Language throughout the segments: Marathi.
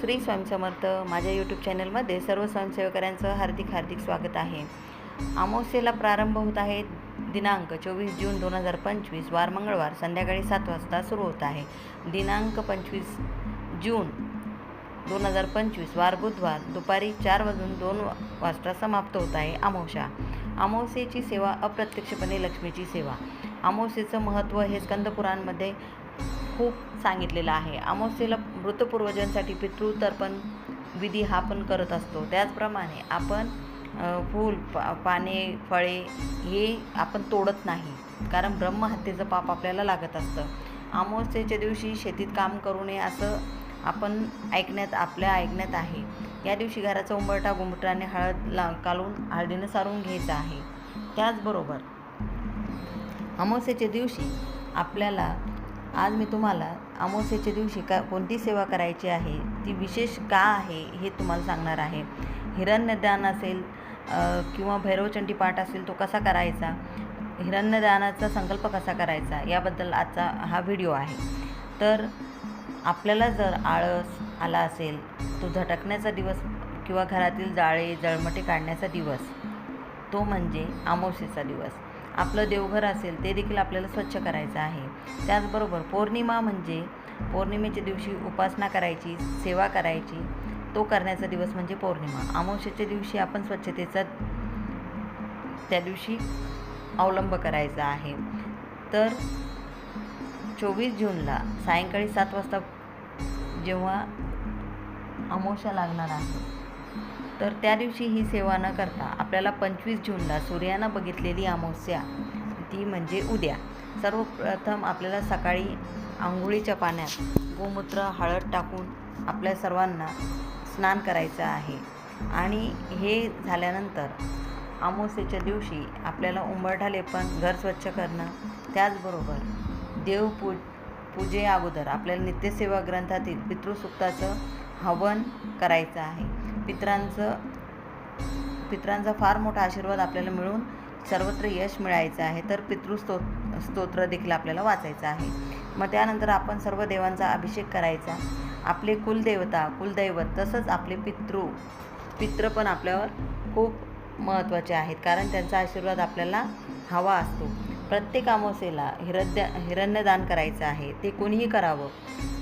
श्री स्वयंसमर्थ माझ्या यूट्यूब चॅनलमध्ये सर्व स्वयंसेवकऱ्यांचं हार्दिक हार्दिक स्वागत आहे. अमावस्येला प्रारंभ होत आहे. दिनांक चोवीस जून दोन हजार पंचवीस वार मंगळवार संध्याकाळी सात वाजता सुरू होत आहे. दिनांक पंचवीस जून दोन हजार पंचवीस वार बुधवार दुपारी चार वाजून दोन वाजता समाप्त होत आहे अमावस्या. अमावस्येची सेवा अप्रत्यक्षपणे लक्ष्मीची सेवा. अमावस्येचं महत्त्व हे स्कंदपुराणमध्ये खूप सांगितलेलं आहे. अमावस्येला मृतपूर्वजांसाठी पितृतर्पण विधी हा पण करत असतो. त्याचप्रमाणे आपण फूल पा पाने फळे हे आपण तोडत नाही. कारण ब्रह्महत्येचं पाप आपल्याला लागत असतं. अमावस्येच्या दिवशी शेतीत काम करू नये असं आपण ऐकण्यात आपल्या ऐकण्यात आहे. या दिवशी घराचा उंबरटा गुंबटाने हळद ला कालून हळदीनं सारून घ्यायचा आहे. त्याचबरोबर अमावस्येच्या दिवशी आपल्याला आज मी तुम्हाला अमावस्येच्या दिवशी का कोणती सेवा करायची आहे ती विशेष का आहे हे तुम्हाला सांगणार आहे. हिरण्यदान असेल किंवा भैरवचंडी पाठ असेल तो कसा करायचा? हिरण्यदानाचा संकल्प कसा करायचा? याबद्दल आजचा हा व्हिडिओ आहे. तर आपल्याला जर आळस आला असेल तो झटकण्याचा दिवस किंवा घरातील जाळे जळमटे काढण्याचा दिवस तो म्हणजे अमावस्येचा दिवस. आपलं देवघर असेल ते देखील आपल्याला स्वच्छ करायचं आहे. त्याचबरोबर पौर्णिमा म्हणजे पौर्णिमेच्या दिवशी उपासना करायची सेवा करायची. तो करण्याचा दिवस म्हणजे पौर्णिमा. अमावस्येच्या दिवशी आपण स्वच्छतेचा त्या दिवशी अवलंब करायचा आहे. तर चोवीस जूनला सायंकाळी सात वाजता जेव्हा अमावस्या लागणार आहे तर त्या दिवशी ही सेवा न करता आपल्याला पंचवीस जूनला सूर्यानं बघितलेली अमावस्या ती म्हणजे उद्या. सर्वप्रथम आपल्याला सकाळी आंघोळीच्या पाण्यात गोमूत्र हळद टाकून आपल्या सर्वांना स्नान करायचं आहे. आणि हे झाल्यानंतर अमावस्येच्या दिवशी आपल्याला उंबरठा लेपन घर स्वच्छ करणं त्याचबरोबर देवपू पूजे अगोदर आपल्याला नित्यसेवा ग्रंथातील पितृसुक्ताचं हवन करायचं आहे. पित्रांचं पित्रांचा फार मोठा आशीर्वाद आपल्याला मिळून सर्वत्र यश मिळायचं आहे. तर पितृस्तो स्तोत्र देखील आपल्याला वाचायचं आहे. मग त्यानंतर आपण सर्व देवांचा अभिषेक करायचा. आपले कुलदेवता कुलदैवत तसंच आपले पितृ पित्र पण आपल्यावर खूप महत्त्वाचे आहेत. कारण त्यांचा आशीर्वाद आपल्याला हवा असतो. प्रत्येक अमावस्येला हिरद्य हिरण्यदान करायचं आहे ते कोणीही करावं.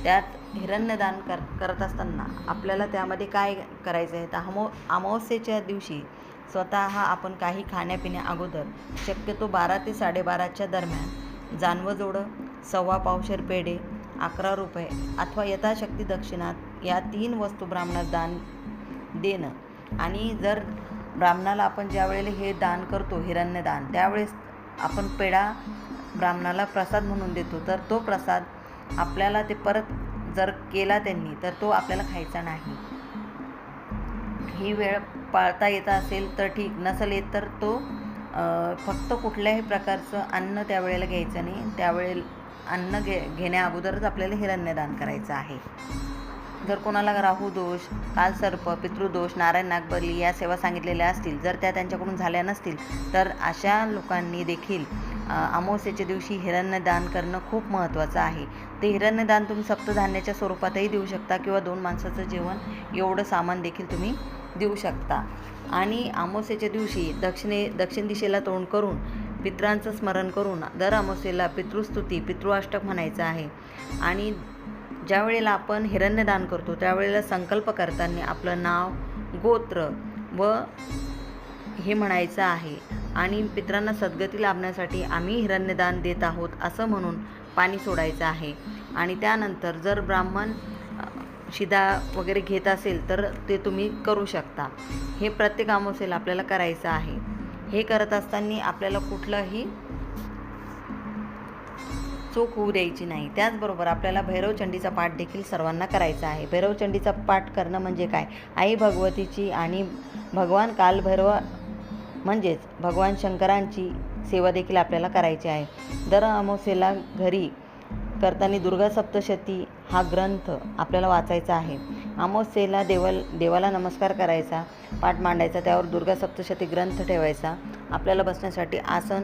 त्यात हिरण्यदान कर करत असताना आपल्याला त्यामध्ये काय करायचं आहे? तर अमो अमावस्येच्या दिवशी स्वतः आपण काही खाण्यापिण्या अगोदर शक्यतो बारा ते साडेबाराच्या दरम्यान जानवजोडं सव्वा पावशेर पेढे अकरा रुपये अथवा यथाशक्ती दक्षिणात या तीन वस्तू ब्राह्मणात दान देणं. आणि जर ब्राह्मणाला आपण ज्या वेळेला हे दान करतो हिरण्यदान त्यावेळेस आपण पेढा ब्राह्मणाला प्रसाद म्हणून देतो. तर तो प्रसाद आपल्याला ते परत जर केला त्यांनी तर तो आपल्याला खायचा नाही. ही वेळ पाळता येत असेल तर ठीक नसेल येत तर तो फक्त कुठल्याही प्रकारचं अन्न त्यावेळेला घ्यायचं नाही. त्यावेळेला अन्न घे घेण्या अगोदरच आपल्याला हिरण्यदान करायचं आहे. जर कोणाला राहू दोष कालसर्प पितृदोष नारायण नागबली या सेवा सांगितलेल्या असतील जर त्या त्यांच्याकडून झाल्या नसतील तर अशा लोकांनी देखील अमावस्येच्या दिवशी हिरण्यदान करणं खूप महत्त्वाचं आहे. ते हिरण्यदान तुम्ही सप्तधान्याच्या स्वरूपातही देऊ शकता किंवा दोन माणसाचं जेवण एवढं सामान देखील तुम्ही देऊ शकता. आणि अमावस्येच्या दिवशी दक्षिणे दक्षिण दिशेला तोंड करून पित्रांचं स्मरण करून दर अमावस्येला पितृस्तुती पितृअष्टक म्हणायचं आहे. आणि ज्या वेळेला आपण हिरण्यदान करतो त्यावेळेला संकल्प करताना आपलं नाव गोत्र व हे म्हणायचं आहे. आणि पित्रांना सद्गती लाभण्यासाठी आम्ही हिरण्यदान देत आहोत असं म्हणून पाणी सोडायचं आहे. आणि त्यानंतर जर ब्राह्मण शिदा वगैरे घेत असेल तर ते तुम्ही करू शकता. हे प्रत्येक अमावस्येला आपल्याला करायचं आहे. हे करत असताना आपल्याला कुठलंही चूक होऊ द्यायची नाही. त्याचबरोबर आपल्याला भैरवचंडीचा पाठ देखील सर्वांना करायचा आहे. भैरवचंडीचा पाठ करणं म्हणजे काय? आई भगवतीची आणि भगवान कालभैरव म्हणजेच भगवान शंकरांची सेवा देखील आपल्याला करायची आहे. दर अमावस्येला घरी करताना दुर्गा सप्तशती हा ग्रंथ आपल्याला वाचायचा आहे. अमावस्येला देवल देवाला नमस्कार करायचा पाठ मांडायचा त्यावर दुर्गा सप्तशती ग्रंथ ठेवायचा आपल्याला बसण्यासाठी आसन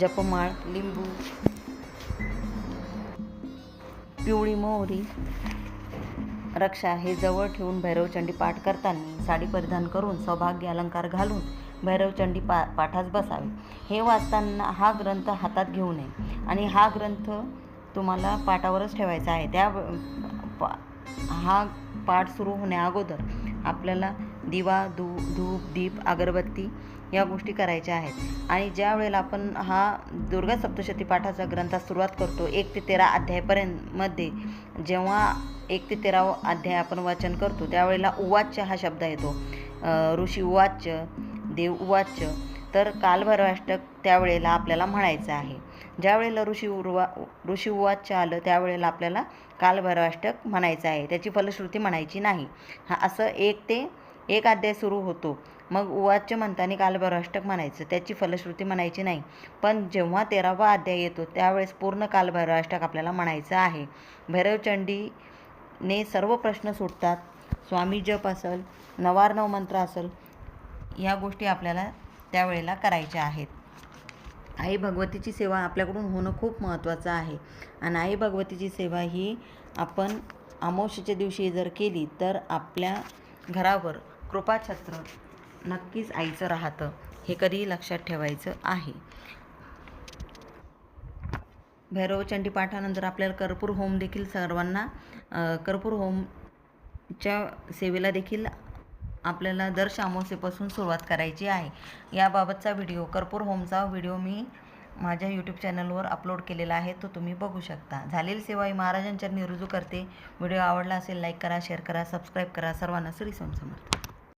जपमाळ लिंबू पिवळी मोहरी. रक्षा हे जवळ ठेवून भैरवचंडी पाठ करताना साडी परिधान करून सौभाग्य अलंकार घालून भैरवचंडी पा पाठास बसावे. हे वाचताना हा ग्रंथ हातात घेऊ नये आणि हा ग्रंथ तुम्हाला पाठावरच ठेवायचा आहे. त्या पा हा पाठ सुरू होण्या अगोदर आपल्याला दिवा धू धूप दीप अगरबत्ती या गोष्टी करायच्या आहेत. आणि ज्या वेळेला आपण हा दुर्गा सप्तशती पाठाचा ग्रंथात सुरुवात करतो एक ते तेरा अध्यायपर्यंत मध्ये जेव्हा एक ते तेरा अध्याय आपण वाचन करतो त्यावेळेला उवाच्य हा शब्द येतो. ऋषी उवाच्य देव उवाच्य. तर कालभैरवाष्टक त्यावेळेला आपल्याला म्हणायचं आहे. ज्या वेळेला ऋषी उर्वा ऋषी उवाच्य आलं त्यावेळेला आपल्याला कालभैरवाष्टक म्हणायचं आहे. त्याची फलश्रुती म्हणायची नाही. हा असं एक ते एक अध्याय सुरू होतो. मग उवाच्य म्हणताना कालभैरवाष्टक म्हणायचं. त्याची फलश्रुती म्हणायची नाही. पण जेव्हा तेरावा अध्याय येतो त्यावेळेस पूर्ण कालभैरवाष्टक आपल्याला म्हणायचं आहे. भैरवचंडीने सर्व प्रश्न सुटतात स्वामी जप असेल नवारनव मंत्र असेल या गोष्टी आपल्याला त्यावेळेला करायच्या आहेत. आई भगवतीची सेवा आपल्याकडून होणं खूप महत्त्वाचं आहे. आणि आई भगवतीची सेवा ही आपण अमावस्येच्या दिवशी जर केली तर आपल्या घरावर कृपाछत्र नक्कीच आईचं राहतं. हे कधीही लक्षात ठेवायचं आहे. भैरवचंडी पाठानंतर आपल्याला कर्पूर होम देखील सर्वांना कर्पूर होमच्या सेवेला देखील आपल्याला दर शामोसेपासून सुरुवात करायची आहे. याबाबतचा व्हिडिओ कर्पूर होमचा व्हिडिओ मी माझ्या यूट्यूब चॅनलवर अपलोड केलेला आहे तो तुम्ही बघू शकता. झालेली सेवा ही महाराजांच्या निरुजू करते. व्हिडिओ आवडला असेल लाईक करा शेअर करा सबस्क्राईब करा. सर्वांना श्री स्वामी समर्थ.